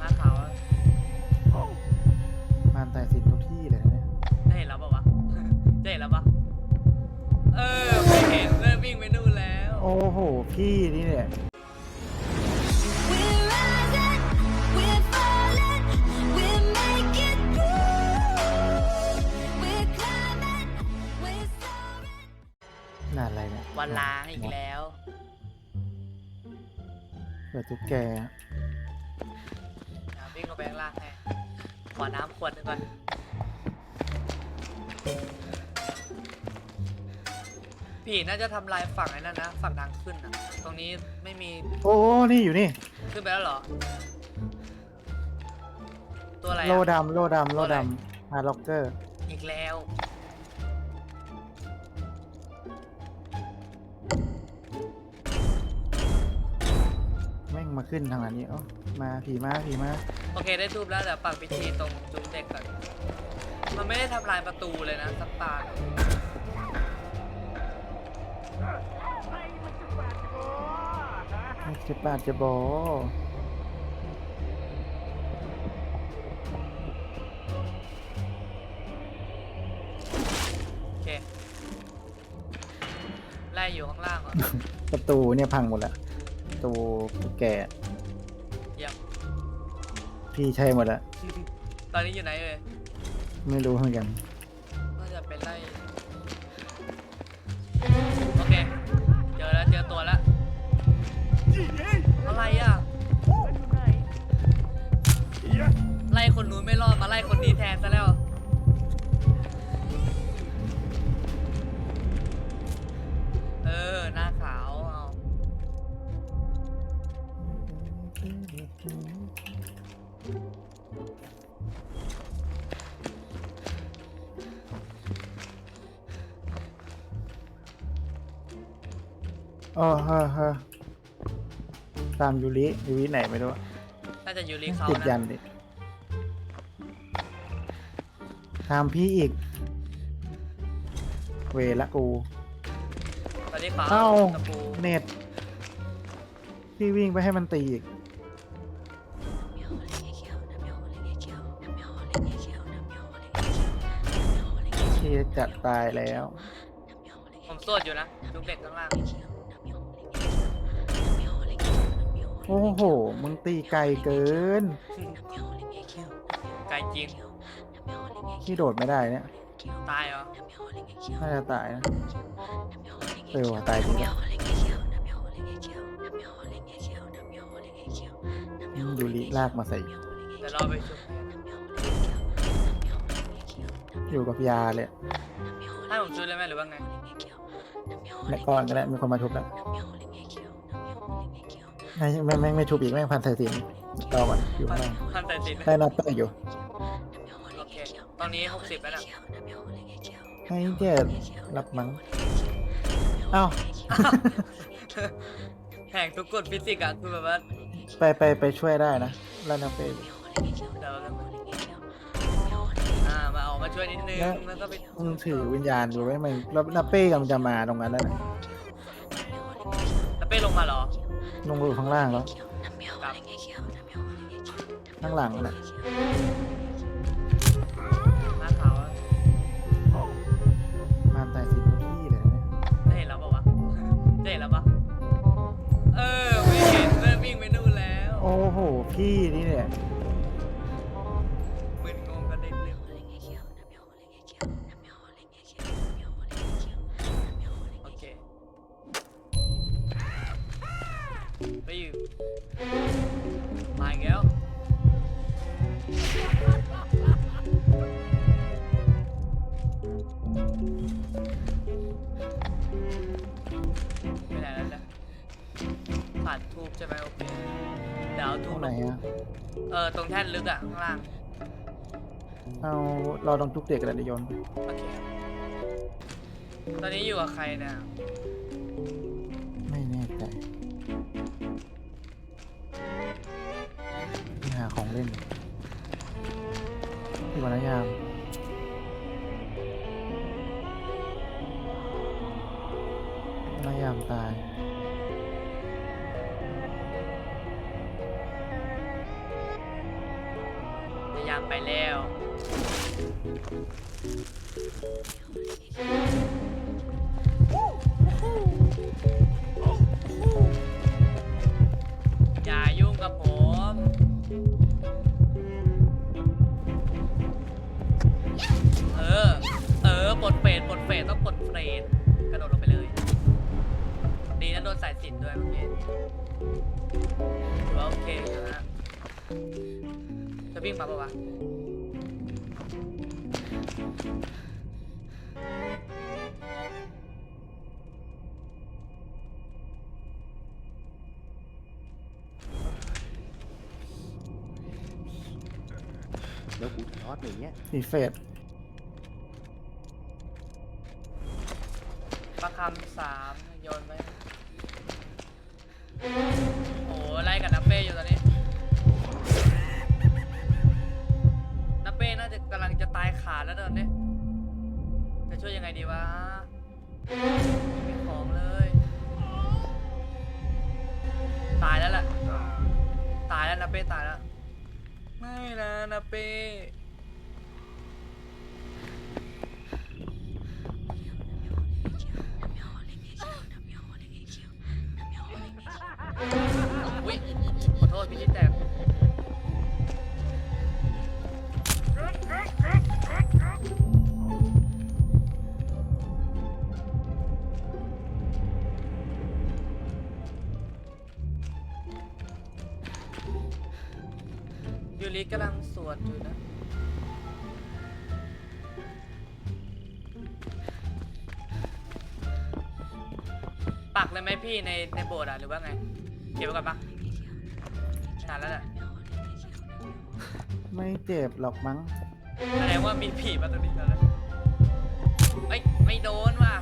ม้าขาวอะมันแต่สินทุกที่เลยนะเนี่ยได้เห็นแล้วปะวะ ได้เห็นแล้วปะเออไม่เห็นเริ่มวิ่งไปนู่นแล้วโอ้โห พี่นี่เนี่ย We're rising, we're falling, we're making through. We're climbing, we're soaring. น่าอะไรเนี่ยวันล้างอีกแล้ว เปิดตุ๊กแกอะวิ่งลงไปข้างล่างให้ขอน้ำขวดหนึงก่อนพี่น่าจะทำลายฝั่งไอ้นั่นนะ ฝั่งทางขึ้นอะตรงนี้ไม่มีโอ้นี่อยู่นี่ ขึ้นไปแล้วเหรอ ตัวอะไรโลอะดำโลดำโลตัวอะไรดำฮาร์ล็อกเกอร์ อีกแล้ว ม่งมาขึ้นทางอันนี้เอ้ามาผีมาผีมาโอเคได้ทูบแล้วเดี๋ยวปักพิธีตรงจุ๊บเด็กก่อน มันไม่ได้ทำลายประตูเลยนะสักตาหนึ่งเจ็บบาดจะบอโอเคไล่อยู่ข้างล่างเหรอ ประตูเนี่ยพังหมดแล้วประ ตูตุ๊กแกเยี่ยม พี่ใช่หมดแล้วตอนนี้อยู่ไหนเอ่ยไม่รู้เหมือนกัน น่าจะเป็นไล่โอเค เจอแล้วเจอตัวแล้วอะไรอะ ไล่คนนู้นไม่รอดมาไล่คนนี้แทนซะ อ๋อฮะฮะตามยูริยูริไหนไม่รู้น่าจะยูริเขาติดยันะนดิตามพี่อีก เวละกู ตอนนี้เขาเอ้า ตะปูเน็ตพี่วิ่งไปให้มันตีอีกพี่จะตายแล้ว ผมโสดอยู่นะลูกเด็กข้างล่าง โอ้โห มึงตีไกลเกิน ไกลจริงพี่โดดไม่ได้เนี่ย ตายเหรอ น่าจะตายนะเออว่ะตายจริงว่ะอืมยูริลากมาใส่เดี๋ยวรอไปชุบอยู่กับยาเลยให้ผมชุบเลยไหมหรือว่าไงและก่อนก็ได้มีคนมาทุบแล้ว ไม่ไม่ไม่ไม่ทุบอีกแม่งพันสายสินรอก่อนอยู่ข้างล่างพันแต่สินได้นับเตอร์อยู่โอเค ตอนนี้หกสิบแล้วนะให้เจ็ดรับมั้งเอ้าแห่งทุกกฎฟิสิกส์อะคือแบบว่าไปไปไปช่วยได้นะแล้วนับเตอร์อยู่เดี๋ยวเราอ่ามาออกมาช่วยนิดนึงแล้วก็ไปมึงถือวิญญาณอยู่ไว้มันแล้วนับเป้กำลังจะมาตรงนั้นแล้วนะแล้วเป้ลงมาเหรอ ลงมาอยู่ข้างล่างแล้วครับข้างหลังน่ะ เออตรงแท่นลึกอะข้างล่าง เอารอตรงทุกเด็กกันเดี๋ยวโยนไปโอเค ตอนนี้อยู่กับใครเนี่ย ไม่แน่ใจพี่หาของเล่น แล้วกูทอดอย่างเงี้ยสีเฟดประคำสามโยนไปโอ้ไล่กับนับเป้อยู่ตอนนี้ ยูริกำลังสวดอยู่นะ ปักเลยไหมพี่ในในโบสถ์อะหรือว่าไง เก็บไว้ก่อนปะนานแล้วแหละไม่เจ็บหรอกมั้ง แสดงว่ามีผีมาตรงนี้แล้วนะเอ้ยไม่โดนว่ะ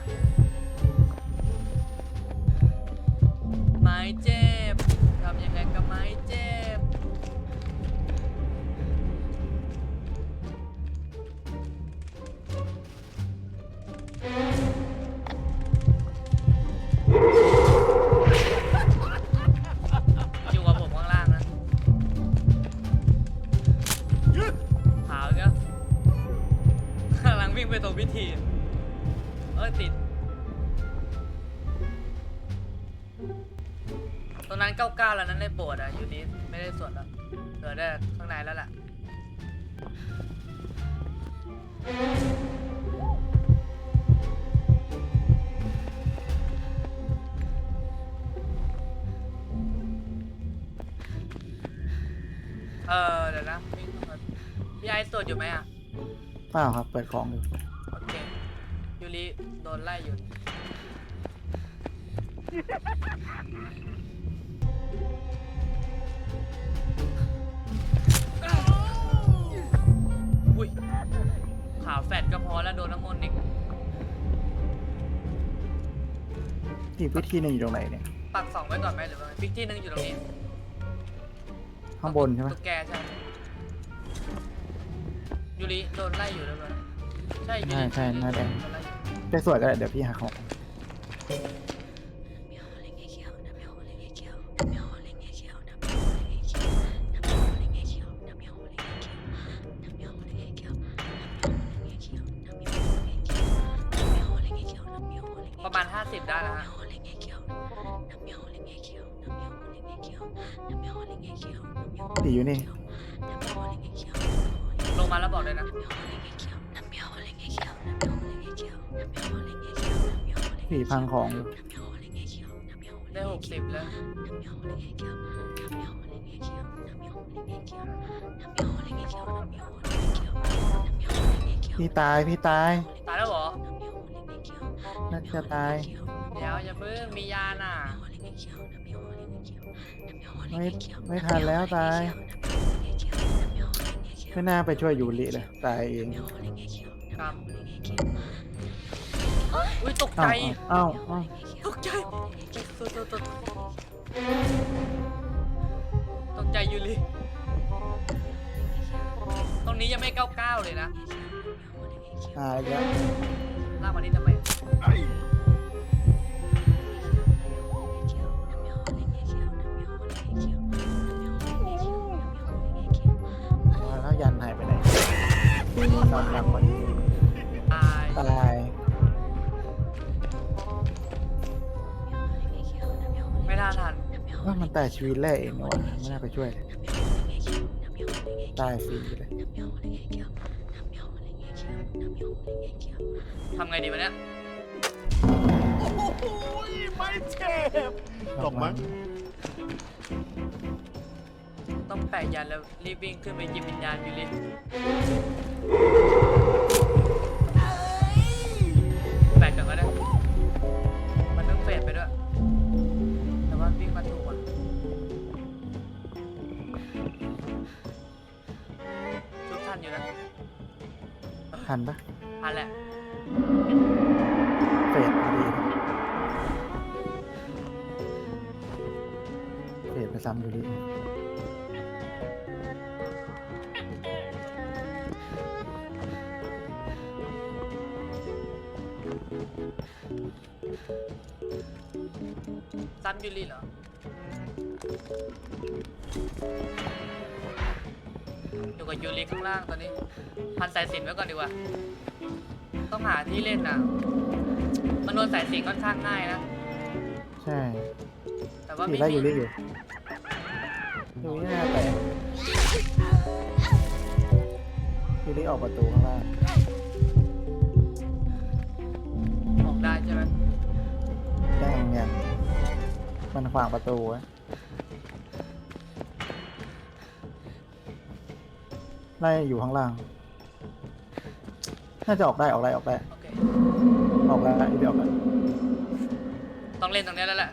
รงนั้นเก้าเก้าแล้วนั้นในโบสถ์อะอยู่นี้ไม่ได้ส่วนแล้วเหลือได้ข้างในแล้วล่ะเออเดี๋ยวนะวิ่งเข้ามาพี่ไอซ์ตรวจอยู่ไหมอะเปล่าครับ เปิดของอยู่โอเคยูริโดนไล่อยู่ อุ้ยขาวแฟดก็พอแล้วโดนน้ำมนต์อีกอีกวิธีหนึ่งอยู่ตรงไหนเนี่ย ปักสองไว้ก่อนไหมหรือว่าไงพิกที่หนึ่งอยู่ตรงนี้ข้างบนใช่ไหมตุ๊กแกใช่ยูริโดนไล่อยู่แล้วมั้ยใช่ยูใช่ริใช่หน้าแดงโนไล่อยู่ไปสวยก็ได้เดี๋ยวพี่หาของ สีอยู่นี่ ลงมาแล้วบอกเลยนะ สีพังของอยู่ได้60แล้ว พี่ตาย พี่ตาย ตายแล้วเหรอ น่าจะตายเดี๋ยวอย่าเพิ่งมียาน่ะไม่ไม่ทันแล้วตายไม่น่าไปช่วยยูริเลยตายเองครับอุ้ยตกใจอ้าวอ้าวอ้าวตกใจตกตกตกตกใจยูริตรงนี้ยังไม่99เลยนะตายแล้วลากมานี่ทำไม แล้วยันหายไปตามหลังมันตายตายไม่น่าทันว่ามันตายชีวิตแรกเองนะวะไม่น่าไปช่วยเลยตายฟรีเลยทำไงดีวะเนี่ย ตกมั้งต้องแปะยันแล้วรีบวิ่งขึ้นไปหยิบวิญญาณยูริแปะกันก็ได้ มันต้องเฟดไปด้วย แต่ว่าวิ่งมาถูกอะทุกท่านอยู่นะทันปะทันแหละ ซ้ำอยู่ดีซ้ำยูริเหรอ อยู่กับยูริข้างล่างตอนนี้ พันสายสิญจนไว้ก่อนดีกว่า ต้องหาที่เล่นน่ะมันนวลสายสิญจนค่อนข้างง่ายนะ ใช่แต่ว่าสีไม่ไล่มีอยู่เรื่อย อยู่อยู่นี่น่าแตกอยู่นี่ออกประตูข้างล่างออกได้ใช่ไหมยังยังมันขวางประตูไว้ไล่อยู่ข้างล่าง น่าจะออกได้ออกได้ออกได้โอเค ออกแล้วอีเดียวออกแล้วต้องเล่นตรงนี้แล้วแหละ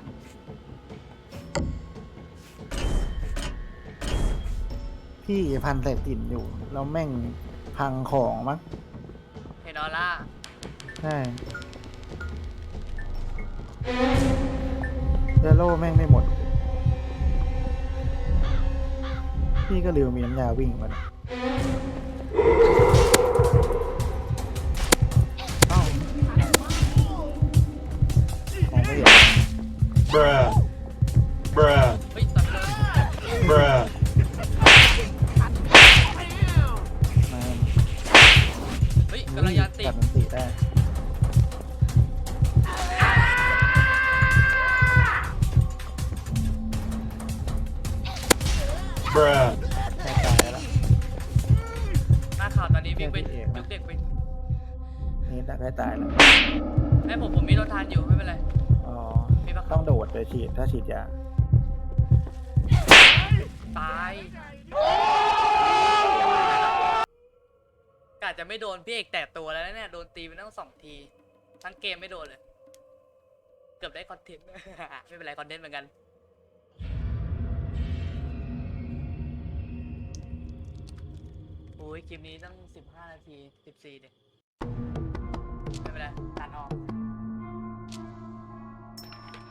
พี่พันใส่ติ่นอยู่ แล้วแม่งพังของมั้งเห็นออร่าใช่เดโลแม่งไม่หมด พี่ก็ลืมมีน้ำยาวิ่งมาเนี่ยเอ้าของไม่เห็น Bruh. Bruh. นี่แต่ได้ตายแล้วแม่ผมผมมีรถทานอยู่ไม่เป็นไร อ๋อมีปะครับ ต้องโดดไปฉีดถ้าฉีดยาตายกะจะไม่โดนพี่เอกแตะตัวแล้วนะเนี่ย โดนตีไปตั้งสองที ทั้งเกมไม่โดนเลย เกือบได้คอนเทนต์ ไม่เป็นไรคอนเทนต์เหมือนกัน โอ้ยคลิปนี้ตั้งสิบห้านาทีสิบสี่เด็ ไม่เป็นไรตัดออก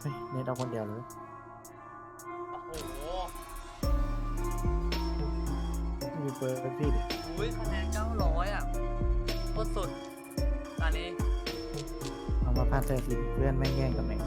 เฮ้ยเน็ตเอาคนเดียวเลยโอ้โหมีเบอร์พี่ดิอุ้ยคะแนนเก้าร้อยอะโคตรสุดตอนนี้เอามาพันใส่สิเพื่อนไม่งแย่งตำแหน่ง